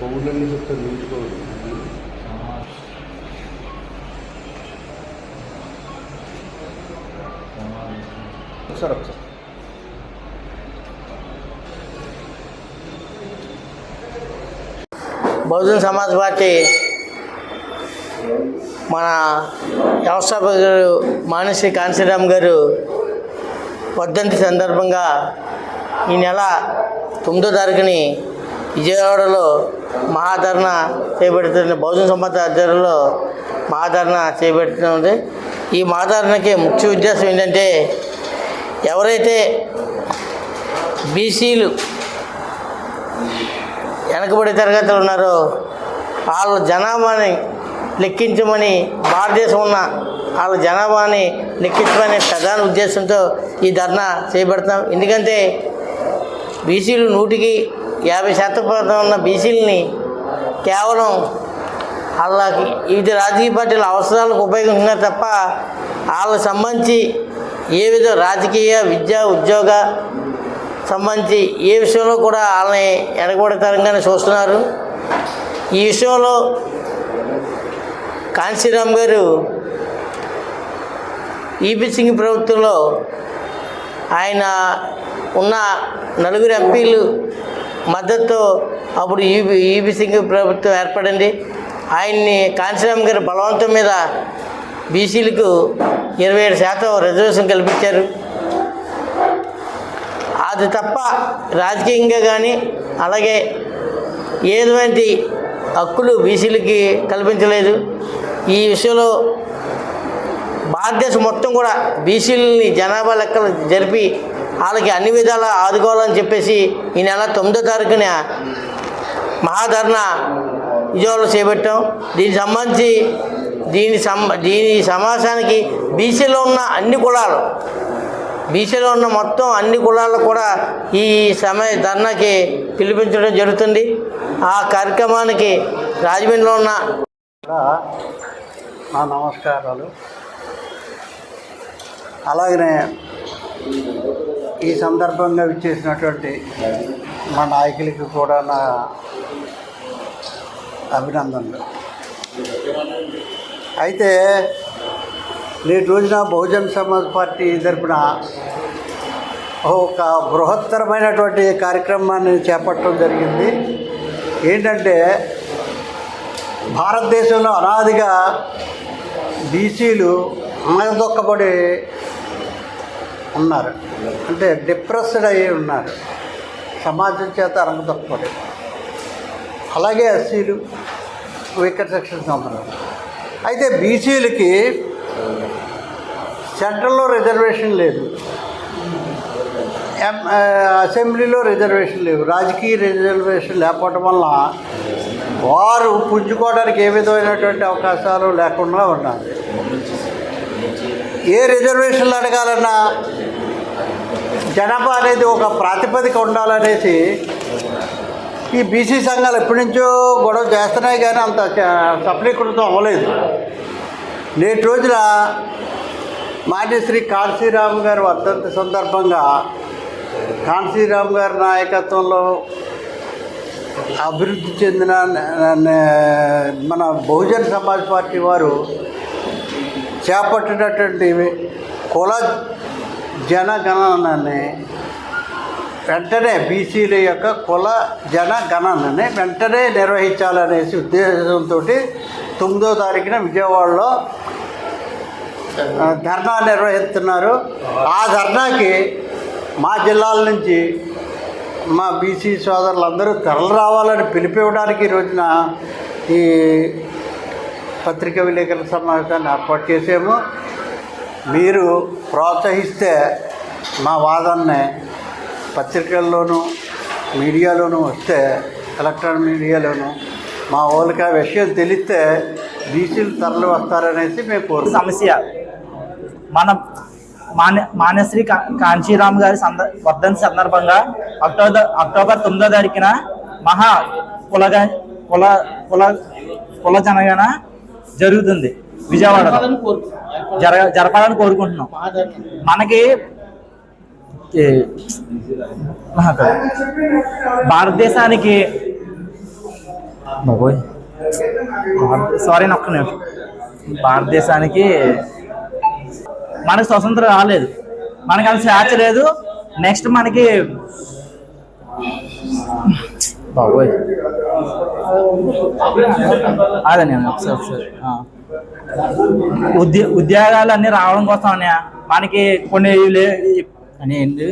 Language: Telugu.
పిల్లల్ని చెప్తే నిలుచుకోవాలి ఒకసారి ఒకసారి. బహుజన్ సమాజ్ పార్టీ మన వ్యవస్థాపక గారు మానశ్రీ కాంశీరామ్ గారు వర్ధంతి సందర్భంగా ఈ నెల తొమ్మిదో తారీఖుని విజయవాడలో మహాధరణ చేపడుతున్న బహుజన్ సమాజ్ ఆధ్వర్యంలో మహాధరణ చేపడుతుంది ఈ మహాధరణకి ముఖ్య ఉద్దేశం ఏంటంటే ఎవరైతే బీసీలు వెనకబడి తరగతులు ఉన్నారో వాళ్ళ జనాభాని లెక్కించమని భారతదేశం ఉన్న వాళ్ళ జనాభాని లెక్కించమనే ప్రధాన ఉద్దేశంతో ఈ ధర్నా చేపడతాం. ఎందుకంటే బీసీలు నూటికి యాభై శాతం ప్రాంతం ఉన్న బీసీలని కేవలం వాళ్ళకి వివిధ రాజకీయ పార్టీల అవసరాలకు ఉపయోగించుకున్నారు తప్ప వాళ్ళకి సంబంధించి ఏ విధ రాజకీయ విద్య ఉద్యోగ సంబంధించి ఏ విషయంలో కూడా వాళ్ళని వెనకబడతరంగానే చూస్తున్నారు. ఈ విషయంలో కాంశీరామ్ గారు ఈపీ సింగ్ ప్రభుత్వంలో ఆయన ఉన్న నలుగురు ఎంపీలు మద్దతు అప్పుడు ఈబీ ఈబీ సింగ్ ప్రభుత్వం ఏర్పడింది. ఆయన్ని కాంశీరామ్ గారి బలవంతం మీద బీసీలకు ఇరవై ఏడు శాతం రిజర్వేషన్ కల్పించారు. అది తప్ప రాజకీయంగా కానీ అలాగే ఏటువంటి హక్కులు బీసీలకి కల్పించలేదు. ఈ విషయంలో భారతదేశం మొత్తం కూడా బీసీలని జనాభా లెక్కలు జరిపి వాళ్ళకి అన్ని విధాలా ఆదుకోవాలని చెప్పేసి ఈ నెల తొమ్మిదో తారీఖున మహాధర్ణ విజయవాడలో చేపట్టాం. దీనికి సంబంధించి దీని సం దీని సమాసానికి బీసీలో ఉన్న అన్ని కులాలు బీసీలో ఉన్న మొత్తం అన్ని కులాలు కూడా ఈ సమయ ధర్నాకి పిలిపించడం జరుగుతుంది. ఆ కార్యక్రమానికి రాజమండ్రిలో ఉన్న నా నమస్కారాలు. అలాగనే ఈ సందర్భంగా విచ్చేసినటువంటి మా నాయకులకి కూడా నా అభినందనలు. అయితే నేటి రోజున బహుజన్ సమాజ్ పార్టీ తరపున ఒక బృహత్తరమైనటువంటి కార్యక్రమాన్ని చేపట్టడం జరిగింది. ఏంటంటే భారతదేశంలో అనాదిగా బీసీలు అణగదొక్కబడి ఉన్నారు. అంటే డిప్రెస్డ్ అయ్యి ఉన్నారు. సమాజం చేత అణగదొక్కబడి అలాగే ఎస్సీలు వికెట్ సెక్షన్స్ ఉన్నారు అయితే బీసీలకి సెంట్రల్లో రిజర్వేషన్ లేదు. ఎం అసెంబ్లీలో రిజర్వేషన్ లేవు. రాజకీయ రిజర్వేషన్ లేకపోవటం వల్ల వారు పుంజుకోవడానికి ఏ విధమైనటువంటి అవకాశాలు లేకుండా ఉన్నారు. ఏ రిజర్వేషన్లు అడగాలన్నా జనాభా అనేది ఒక ప్రాతిపదిక ఉండాలనేసి ఈ బీసీ సంఘాలు ఎప్పటి నుంచో గొడవ చేస్తున్నాయి కానీ అంత సఫలీకృతం అవ్వలేదు. నేటి రోజున మాన్యశ్రీ కాన్సీరామ్ గారి వర్ధంతి సందర్భంగా కాన్సీరామ్ గారి నాయకత్వంలో అభివృద్ధి చెందిన మన బహుజన్ సమాజ్ పార్టీ వారు చేపట్టినటువంటి కుల జనగణనని. వెంటనే బీసీల యొక్క కుల జనగణనని వెంటనే నిర్వహించాలనేసి ఉద్దేశంతో తొమ్మిదో తారీఖున విజయవాడలో ధర్నా నిర్వహిస్తున్నారు. ఆ ధర్నాకి మా జిల్లాల నుంచి మా బీసీ సోదరులందరూ తరలి రావాలని పిలిపివ్వడానికి ఈ రోజున ఈ పత్రికా విలేకరుల సమావేశాన్ని ఏర్పాటు చేసాము మీరు ప్రోత్సహిస్తే మా వాదనని పత్రికల్లోనూ మీడియాలోనూ వస్తే ఎలక్ట్రానిక్ మీడియాలోనూ మా వాళ్ళకి ఆ విషయం తెలిస్తే బీసీలు తరలి వస్తారనేసి మేము సమస్య. మన మాన్య మాన్యశ్రీ కా- కాంచీరామ్ గారి సంద వర్ధంతి సందర్భంగా అక్టోబర్ అక్టోబర్ తొమ్మిదో తారీఖున మహా కులగ కుల కుల కుల జనగణ జరుగుతుంది విజయవాడలో. జరగ జరపాలని కోరుకుంటున్నాం. మనకి భారతదేశానికి బాబోయ్. సారీ ఒక్క నిమిషం. భారతదేశానికి మనకు స్వతంత్రం రాలేదు. మనకి అంత స్వేచ్ఛ లేదు. నెక్స్ట్ మనకి బాబోయ్. అదే నేను ఒకసారి ఒకసారి ఉద్యోగాలు అన్నీ రావడం కోసం మనకి కొన్ని అని ఏంటి